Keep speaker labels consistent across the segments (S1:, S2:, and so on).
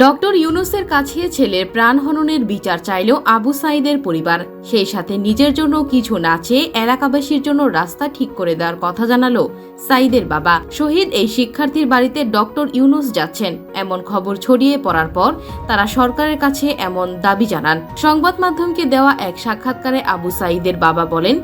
S1: Doctor ইউনুসের কাছে ছেলের প্রাণহননের বিচার চাইল আবু সাইদের পরিবার। সেই সাথে নিজের জন্য কিছু না চেয়ে এলাকাবাসীর জন্য রাস্তা ঠিক করে দেওয়ার কথা জানালো সাইদের বাবা। শহীদ এই শিক্ষার্থীর বাড়িতে ডক্টর ইউনুস যাচ্ছেন। এমন খবর ছড়িয়ে পড়ার পর তারা সরকারের কাছে এমন দাবি জানান। সংবাদ মাধ্যমকে দেওয়া এক সাক্ষাৎকারে আবু সাইদের বাবা বলেন,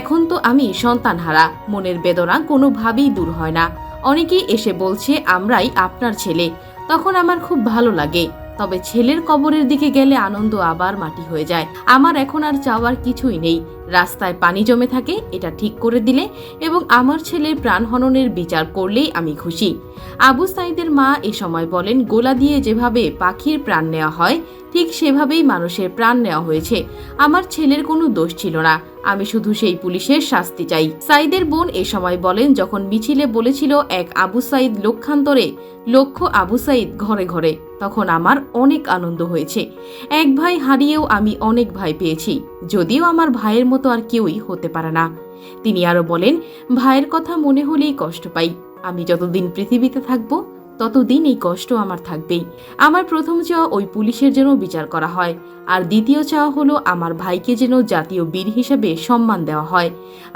S1: এখন তো আমি সন্তানহারা, মনের বেদনা কোনোভাবেই দূর হয় না। অনেকেই এসে বলছে, আমরাই আপনার ছেলে। তখন আমার খুব ভালো লাগে। তবে ছেলের কবরের দিকে গেলে আনন্দ আবার মাটি হয়ে যায়। আমার এখন আর চাওয়ার কিছুই নেই। রাস্তায় পানি জমে থাকে, এটা ঠিক করে দিলে এবং আমার ছেলের প্রাণহননের বিচার করলেই আমি খুশি। আবু সাইদের মা এ সময় বলেন, গোলা দিয়ে যেভাবে পাখির প্রাণ নেওয়া হয় ঠিক সেভাবেই মানুষের প্রাণ নেওয়া হয়েছে। আমার ছেলের কোনো দোষ ছিল না। আমি শুধু সেই পুলিশের শাস্তি চাই। সাইদের বোন এ সময় বলেন, যখন মিছিলে বলেছিল এক আবু সাইদ লক্ষান্তরে লক্ষ আবু সাইদ ঘরে ঘরে, তখন আমার অনেক আনন্দ হয়েছে। এক ভাই হারিয়েও আমি অনেক ভাই পেয়েছি। যদিও আমার ভাইয়ের মতো আর কেউই হতে পারে না। তিনি আরও বলেন, ভাইয়ের কথা মনে হলেই কষ্ট পাই। আমি যতদিন পৃথিবীতে থাকব ততদিন এই কষ্ট আমার থাকবেই। আমার প্রথম চাওয়া ওই পুলিশের যেন বিচার করা হয়, আর দ্বিতীয় চাওয়া হলো আমার ভাইকে যেন জাতীয় বীর হিসাবে সম্মান দেওয়া হয়।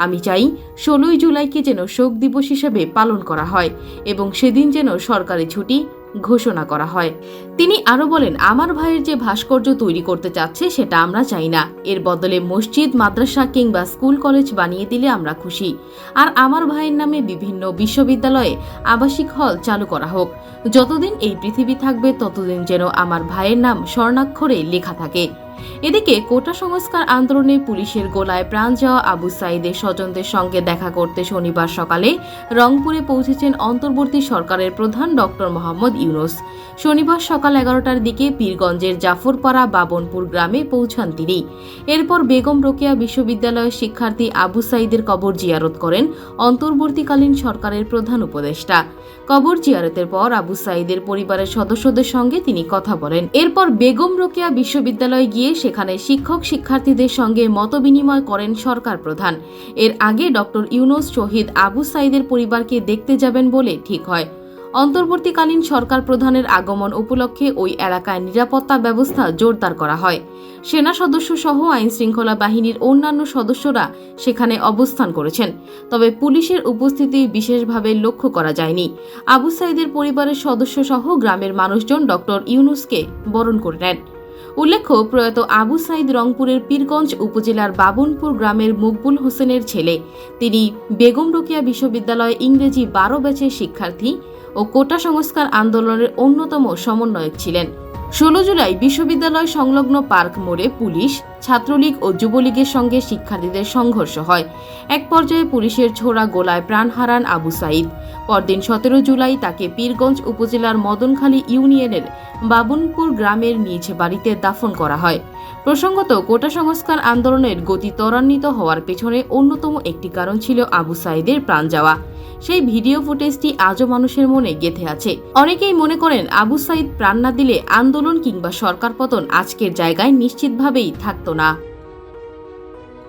S1: আমি চাই ষোলোই জুলাইকে যেন শোক দিবস হিসাবে পালন করা হয়, এবং সেদিন যেন সরকারি ছুটি ঘোষণা করা হয়। তিনি আরও বলেন, আমার ভাইয়ের যে ভাস্কর্য তৈরি করতে চাচ্ছে সেটা আমরা চাই না। এর বদলে মসজিদ, মাদ্রাসা কিংবা স্কুল, কলেজ বানিয়ে দিলে আমরা খুশি। আর আমার ভাইয়ের নামে বিভিন্ন বিশ্ববিদ্যালয়ে আবাসিক হল চালু করা হোক। যতদিন এই পৃথিবী থাকবে, ততদিন যেন আমার ভাইয়ের নাম স্বর্ণাক্ষরে লেখা থাকে। এদিকে কোটা সংস্কার আন্দোলনে পুলিশের গোলায় প্রাণ যাওয়া আবু সাইদের স্বজনদের সঙ্গে দেখা করতে শনিবার সকালে রংপুরে পৌঁছেছেন অন্তর্বর্তী সরকারের প্রধান ডক্টর মোহাম্মদ ইউনুস। শনিবার সকাল এগারোটার দিকে পীরগঞ্জের জাফরপাড়া বাবনপুর গ্রামে পৌঁছান তিনি। এরপর বেগম রোকেয়া বিশ্ববিদ্যালয়ের শিক্ষার্থী আবু সাইদের কবর জিয়ারত করেন অন্তর্বর্তীকালীন সরকারের প্রধান উপদেষ্টা। কবর জিয়ারতের পর আবু সাইদের পরিবারের সদস্যদের সঙ্গে তিনি কথা বলেন। এরপর বেগম রোকেয়া বিশ্ববিদ্যালয়ে গিয়ে সেখানে শিক্ষক শিক্ষার্থীদের সঙ্গে মতবিনিময় করেন সরকার প্রধান। এর আগে ডক্টর ইউনুস শহীদ আবু সাইদের পরিবারকে দেখতে যাবেন বলে ঠিক হয়। অন্তর্বর্তীকালীন সরকার প্রধানের আগমন উপলক্ষে ওই এলাকায় নিরাপত্তা ব্যবস্থা জোরদার করা হয়। সেনা সদস্য সহ আইন শৃঙ্খলা বাহিনীর অন্যান্য সদস্যরা সেখানে অবস্থান করেছেন। তবে পুলিশের উপস্থিতি বিশেষভাবে লক্ষ্য করা যায়নি। আবু সাইদের পরিবারের সদস্য সহ গ্রামের মানুষজন ডক্টর ইউনুসকে বরণ করে নেন। উল্লেখ্য, প্রয়াত আবু সাইদ রংপুরের পীরগঞ্জ উপজেলার বাবনপুর গ্রামের মকবুল হোসেনের ছেলে। তিনি বেগম রোকেয়া বিশ্ববিদ্যালয়ে ইংরেজি বারো ব্যাচের শিক্ষার্থী ও কোটা সংস্কার আন্দোলনের অন্যতম সমন্বয়ক ছিলেন। ষোলো জুলাই বিশ্ববিদ্যালয় সংলগ্ন পার্ক মোড়ে পুলিশ, ছাত্রলীগ ও যুবলীগের সঙ্গে শিক্ষার্থীদের সংঘর্ষ হয়। এক পর্যায়ে পুলিশের ছোড়া গোলায় প্রাণ হারান আবু সাইদ। পরদিন সতেরো জুলাই তাকে পীরগঞ্জ উপজেলার মদনখালী ইউনিয়নের বাবুনপুর গ্রামের নিজ বাড়িতে দাফন করা হয়। প্রসঙ্গত, কোটা সংস্কার আন্দোলনের গতি ত্বরান্বিত হওয়ার পেছনে অন্যতম একটি কারণ ছিল আবু সাইদের প্রাণ যাওয়া। সেই ভিডিও ফুটেজটি আজও মানুষের মনে গেঁথে আছে। অনেকেই মনে করেন, আবু সাইদ প্রাণ না দিলে আন্দোলন কিংবা সরকার পতন আজকের জায়গায় নিশ্চিতভাবেই থাকত না।